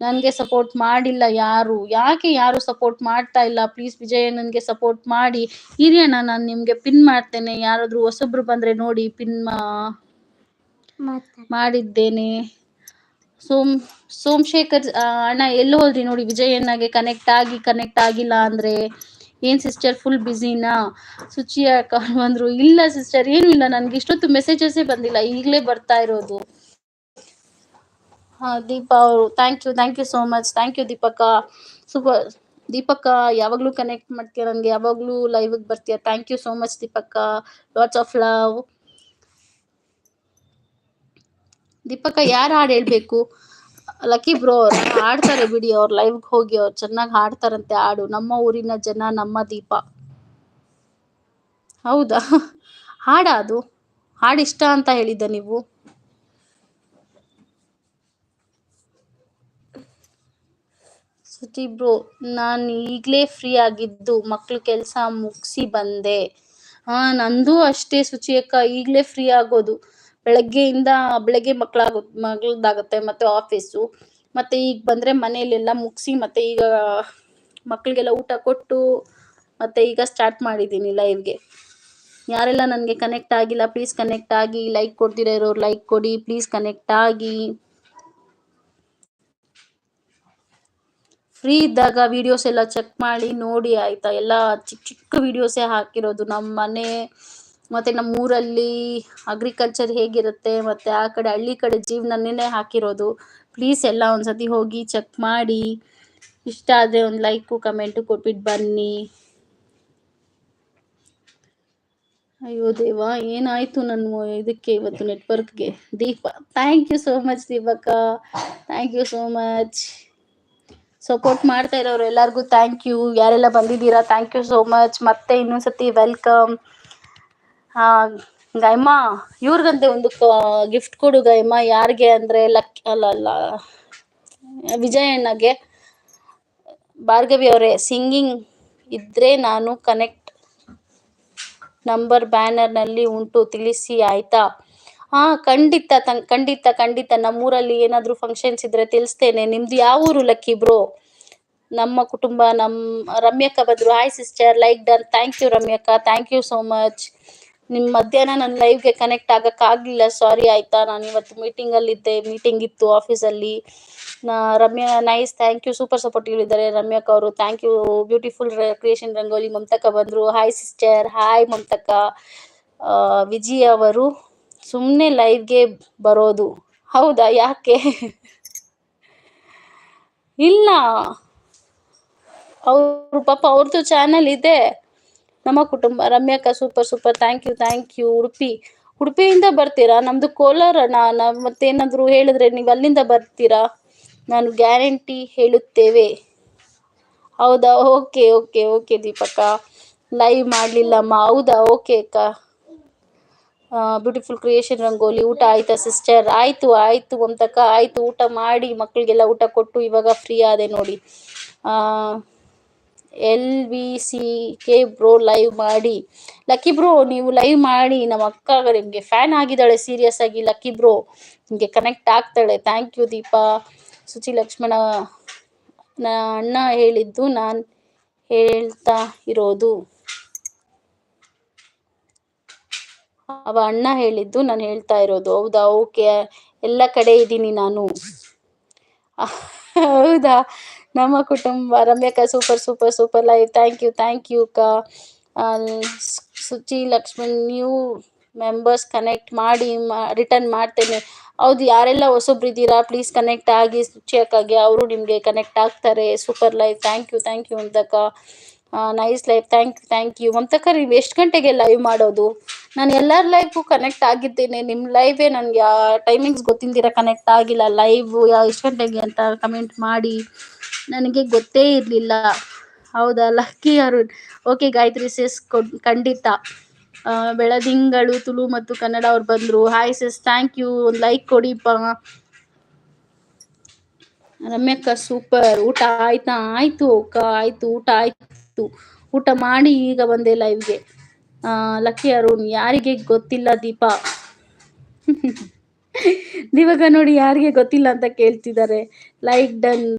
ನನಗೆ ಸಪೋರ್ಟ್ ಮಾಡಿಲ್ಲ ಯಾರು? ಯಾಕೆ ಯಾರು ಸಪೋರ್ಟ್ ಮಾಡ್ತಾ ಇಲ್ಲ? ಪ್ಲೀಸ್ ವಿಜಯ ನನ್ಗೆ ಸಪೋರ್ಟ್ ಮಾಡಿ. ಹಿರಿಯಣ್ಣ ನಾನು ನಿಮಗೆ ಪಿನ್ ಮಾಡ್ತೇನೆ. ಯಾರಾದರೂ ಹೊಸಬ್ರು ಬಂದ್ರೆ ನೋಡಿ ಪಿನ್ ಮಾಡಿದ್ದೇನೆ. ಸೋಮ್ ಸೋಮಶೇಖರ್ ಅಣ್ಣ ಎಲ್ಲಿ ಹೋದ್ರಿ ನೋಡಿ? ವಿಜಯಣ್ಣಗೆ ಕನೆಕ್ಟ್ ಆಗಿ ಕನೆಕ್ಟ್ ಆಗಿಲ್ಲ ಅಂದ್ರೆ ಏನ್ ಸಿಸ್ಟರ್ ಫುಲ್ ಬ್ಯುಸಿನಾ ಸುಚಿಯ ಬಂದ್ರು ಇಲ್ಲ ಸಿಸ್ಟರ್ ಏನು ಇಲ್ಲ. ನನ್ಗೆ ಇಷ್ಟೊತ್ತು ಮೆಸೇಜಸ್ಸೇ ಬಂದಿಲ್ಲ. ಈಗಲೇ ಬರ್ತಾ ಇರೋದು. ಹಾ, ದೀಪಾ ಅವರು thank you thank you so much thank you ದೀಪಕ್ಕ. Super ದೀಪಕ್ಕ, ಯಾವಾಗಲೂ ಕನೆಕ್ಟ್ ಮಾಡ್ತೀಯ ನನಗೆ? ಯಾವಾಗ್ಲೂ ಲೈವ್ ಬರ್ತೀಯ? ಥ್ಯಾಂಕ್ ಯು ಸೋ ಮಚ್ ದೀಪಕ್ಕ. ಲಾಟ್ಸ್ ಆಫ್ ಲವ್ ದೀಪಕ್ಕ, ಯಾರು ಹಾಡು ಹೇಳ್ಬೇಕು? ಲಕ್ಕಿ ಬ್ರೋ ಹಾಡ್ತಾರೆ ಬಿಡಿ ಅವ್ರ ಲೈವ್ಗೆ ಹೋಗಿ, ಅವ್ರು ಚೆನ್ನಾಗಿ ಹಾಡ್ತಾರಂತೆ ಹಾಡು. ನಮ್ಮ ಊರಿನ ಜನ, ನಮ್ಮ ದೀಪ. ಹೌದಾ? ಹಾಡ ಅದು? ಹಾಡು ಇಷ್ಟ ಅಂತ ಹೇಳಿದ್ದ ನೀವು? ಸುಟಿ ಬ್ರೋ, ನಾನು ಈಗಲೇ ಫ್ರೀ ಆಗಿದ್ದು ಮಕ್ಳು ಕೆಲಸ ಮುಗಿಸಿ ಬಂದೆ. ಹಾ, ನಂದು ಅಷ್ಟೇ ಸುಚಿ ಅಕ್ಕ, ಈಗಲೇ ಫ್ರೀ ಆಗೋದು. ಬೆಳಗ್ಗೆಯಿಂದ ಬೆಳಗ್ಗೆ ಮಕ್ಕಳಾಗ ಮಗಳದಾಗುತ್ತೆ ಮತ್ತೆ ಆಫೀಸು ಮತ್ತೆ ಈಗ ಬಂದ್ರೆ ಮನೆಯಲ್ಲೆಲ್ಲ ಮುಗಿಸಿ ಮತ್ತೆ ಈಗ ಮಕ್ಕಳಿಗೆಲ್ಲ ಊಟ ಕೊಟ್ಟು ಮತ್ತೆ ಈಗ ಸ್ಟಾರ್ಟ್ ಮಾಡಿದ್ದೀನಿ ಲೈವ್ಗೆ ಯಾರೆಲ್ಲ ನನಗೆ ಕನೆಕ್ಟ್ ಆಗಿಲ್ಲ ಪ್ಲೀಸ್ ಕನೆಕ್ಟ್ ಆಗಿ ಲೈಕ್ ಕೊಡ್ತಿರೋ ಇರೋರು ಲೈಕ್ ಕೊಡಿ ಪ್ಲೀಸ್ ಕನೆಕ್ಟ್ ಆಗಿ. ಫ್ರೀ ಇದ್ದಾಗ ವಿಡಿಯೋಸ್ ಎಲ್ಲ ಚೆಕ್ ಮಾಡಿ ನೋಡಿ ಆಯ್ತಾ? ಎಲ್ಲ ಚಿಕ್ಕ ಚಿಕ್ಕ ವಿಡಿಯೋಸೇ ಹಾಕಿರೋದು ನಮ್ಮ ಮನೆ, ಮತ್ತೆ ನಮ್ಮ ಊರಲ್ಲಿ ಅಗ್ರಿಕಲ್ಚರ್ ಹೇಗಿರುತ್ತೆ, ಮತ್ತೆ ಆ ಕಡೆ, ಹಳ್ಳಿ ಕಡೆ ಜೀವನನೇ ಹಾಕಿರೋದು? ಪ್ಲೀಸ್ ಎಲ್ಲ ಒಂದ್ಸತಿ ಹೋಗಿ ಚೆಕ್ ಮಾಡಿ. ಇಷ್ಟ ಆದರೆ ಒಂದು ಲೈಕು ಕಮೆಂಟು ಕೊಟ್ಬಿಟ್ಟು ಬನ್ನಿ. ಅಯ್ಯೋ ದೇವ, ಏನಾಯ್ತು ನನ್ನ ಇದಕ್ಕೆ ಇವತ್ತು ನೆಟ್ವರ್ಕ್ಗೆ Deepa thank you so much ದೀಪಕ್ಕ thank you so much support ಮಾಡ್ತಾ ಇರೋರು ಎಲ್ಲರಿಗೂ ಥ್ಯಾಂಕ್ ಯು ಯಾರೆಲ್ಲ ಬಂದಿದ್ದೀರಾ ಥ್ಯಾಂಕ್ ಯು ಸೋ ಮಚ್ ಮತ್ತೆ ಇನ್ನೊಂದ್ಸತಿ ವೆಲ್ಕಮ್ ಗಯಮ್ಮ ಇವ್ರಿಗಂತೆ ಒಂದು ಗಿಫ್ಟ್ ಕೊಡು ಗಯಮ್ಮ ಯಾರಿಗೆ ಅಂದರೆ ಲಕ್, ಅಲ್ಲ ವಿಜಯಣ್ಣಗೆ. ಭಾರ್ಗವಿ ಅವರೇ ಸಿಂಗಿಂಗ್ ಇದ್ರೆ ನಾನು ಕನೆಕ್ಟ್ ನಂಬರ್ ಬ್ಯಾನರ್ನಲ್ಲಿ ಉಂಟು. ತಿಳಿಸಿ, ಆಯ್ತಾ? ಹಾ, ಖಂಡಿತ ತಂ- ಖಂಡಿತ ಖಂಡಿತ. ನಮ್ಮೂರಲ್ಲಿ ಏನಾದ್ರೂ ಫಂಕ್ಷನ್ಸ್ ಇದ್ರೆ ತಿಳಿಸ್ತೇನೆ. ನಿಮ್ದು ಯಾವ ಊರು ಲಕ್ಕಿ ಬ್ರೋ ನಮ್ಮ ಕುಟುಂಬ ನಮ್ಮ ರಮ್ಯಕ್ಕ ಬದ್ರು. Hi sister like done thank you ರಮ್ಯಕ್ಕ. Thank you so much ನಿಮ್ಮ ಮಧ್ಯಾಹ್ನ ನನ್ನ ಲೈವ್ಗೆ ಕನೆಕ್ಟ್ ಆಗಕ್ಕಾಗಲಿಲ್ಲ ಸಾರಿ ಆಯ್ತಾ? ನಾನು ಇವತ್ತು ಮೀಟಿಂಗ್ ಅಲ್ಲಿ ಇದ್ದೆ ಮೀಟಿಂಗ್ ಇತ್ತು ಆಫೀಸಲ್ಲಿ ಅಲ್ಲಿ. Ramya nice thank you super supportive ಇದ್ದಾರೆ ರಮ್ಯಕ್ಕ ಅವರು. Thank you beautiful creation rangoli ಮಮತಕ್ಕ ಬಂದ್ರು. ಹಾಯ್ ಸಿಸ್ಟರ್ ಹಾಯ್ ಮಮತಕ್ಕ. ವಿಜಿ ಅವರು. ಸುಮ್ಮನೆ ಲೈವ್ಗೆ ಬರೋದು. ಹೌದಾ? ಯಾಕೆ? ಇಲ್ಲ. ಅವರು ಪಾಪ ಅವ್ರದ್ದು ಚಾನಲ್ ಇದೆ. ನಮ್ಮ ಕುಟುಂಬ, ರಮ್ಯಕ್ಕ super super thank you thank you Udupi. ಉಡುಪಿಯಿಂದ ಬರ್ತೀರಾ? ನಮ್ದು ಕೋಲಾರ ನಾ ಮತ್ತೇನಾದರೂ ಹೇಳಿದ್ರೆ ನೀವು ಅಲ್ಲಿಂದ ಬರ್ತೀರಾ? ನಾನು ಗ್ಯಾರಂಟಿ ಹೇಳುತ್ತೇವೆ. ಹೌದಾ? ಓಕೆ ಓಕೆ ಓಕೆ ದೀಪಕ್ಕ. ಲೈವ್ ಮಾಡಲಿಲ್ಲಮ್ಮ. ಹೌದಾ? ಓಕೆ ಅಕ್ಕ. ಬ್ಯೂಟಿಫುಲ್ ಕ್ರಿಯೇಷನ್ ರಂಗೋಲಿ, ಊಟ ಆಯ್ತಾ ಸಿಸ್ಟರ್ ಆಯ್ತು ಆಯ್ತು ಮಮತಕ್ಕ ಆಯ್ತು, ಊಟ ಮಾಡಿ ಮಕ್ಕಳಿಗೆಲ್ಲ ಊಟ ಕೊಟ್ಟು ಇವಾಗ ಫ್ರೀ ಆದೆ ನೋಡಿ. L V C K bro live ಮಾಡಿ. ಲಕ್ಕಿ ಬ್ರೋ ನೀವು ಲೈವ್ ಮಾಡಿ. ನಮ್ಮ ಅಕ್ಕ ನಿಮಗೆ ಫ್ಯಾನ್ ಆಗಿದ್ದಾಳೆ ಸೀರಿಯಸ್ ಆಗಿ. ಲಕ್ಕಿ ಬ್ರೋ ನಿಮಗೆ ಕನೆಕ್ಟ್ ಆಗ್ತಾಳೆ. Thank you Deepa. Suchi Lakshmana, ನಾ, ಅಣ್ಣ ಹೇಳಿದ್ದು, ನಾನು ಹೇಳ್ತಾ ಇರೋದು. ಅವ ಅಣ್ಣ ಹೇಳಿದ್ದು ನಾನು ಹೇಳ್ತಾ ಇರೋದು. ಹೌದಾ? ಓಕೆ. ಎಲ್ಲ ಕಡೆ ಇದ್ದೀನಿ ನಾನು. ಹೌದಾ? ನಮ್ಮ ಕುಟುಂಬ ರಮ್ಯಕ್ಕ super super super live thank you thank you ಅಕ್ಕ. Suchi, Lakshman new members connect ಮಾಡಿ ರಿಟರ್ನ್ ಮಾಡ್ತೇನೆ. ಹೌದು, ಯಾರೆಲ್ಲ ಹೊಸೊಬ್ರು ಇದ್ದೀರಾ? ಪ್ಲೀಸ್ ಕನೆಕ್ಟ್ ಆಗಿ ಸುಚಿ ಅಕ್ಕಗೆ. ಅವರು ನಿಮಗೆ ಕನೆಕ್ಟ್ ಆಗ್ತಾರೆ. Super live thank you thank you ಅಂತಕ್ಕ. Nice live thank you thank you. ಮಮತಕ್ಕ ನೀವು ಎಷ್ಟು ಗಂಟೆಗೆ ಲೈವ್ ಮಾಡೋದು? ನಾನು ಎಲ್ಲರ ಲೈಫು ಕನೆಕ್ಟ್ ಆಗಿದ್ದೇನೆ. ನಿಮ್ಮ ಲೈವೇ ನನಗೆ ಟೈಮಿಂಗ್ಸ್ ಗೊತ್ತಿಲ್ದಿರ ಕನೆಕ್ಟ್ ಆಗಿಲ್ಲ. ಲೈವ್ ಎಷ್ಟು ಗಂಟೆಗೆ ಅಂತ ಕಮೆಂಟ್ ಮಾಡಿ. ನನಗೆ ಗೊತ್ತೇ ಇರಲಿಲ್ಲ. ಹೌದಾ? Lucky Arun. Okay Gayatri sis ಖಂಡಿತ. ಬೆಳದಿಂಗಳು, ತುಳು ಮತ್ತು ಕನ್ನಡ ಅವ್ರು ಬಂದರು. ಹಾಯ್ ಸಿಸ್ ಥ್ಯಾಂಕ್ ಯು ಒಂದು ಲೈಕ್ ಕೊಡಿಪ್ಪ. ರಮ್ಯಕ್ಕ ಸೂಪರ್ ಊಟ ಆಯ್ತಾ? ಆಯ್ತು ಅಕ್ಕ. ಆಯ್ತು, ಊಟ ಆಯ್ತು. ಊಟ ಮಾಡಿ ಈಗ ಬಂದೆ ಲೈವ್ಗೆ ಲಕ್ಕಿ ಅರುಣ್ ಯಾರಿಗೆ ಗೊತ್ತಿಲ್ಲ ದೀಪಾ? ಇವಾಗ ನೋಡಿ ಯಾರಿಗೆ ಗೊತ್ತಿಲ್ಲ ಅಂತ ಕೇಳ್ತಿದ್ದಾರೆ. Like done.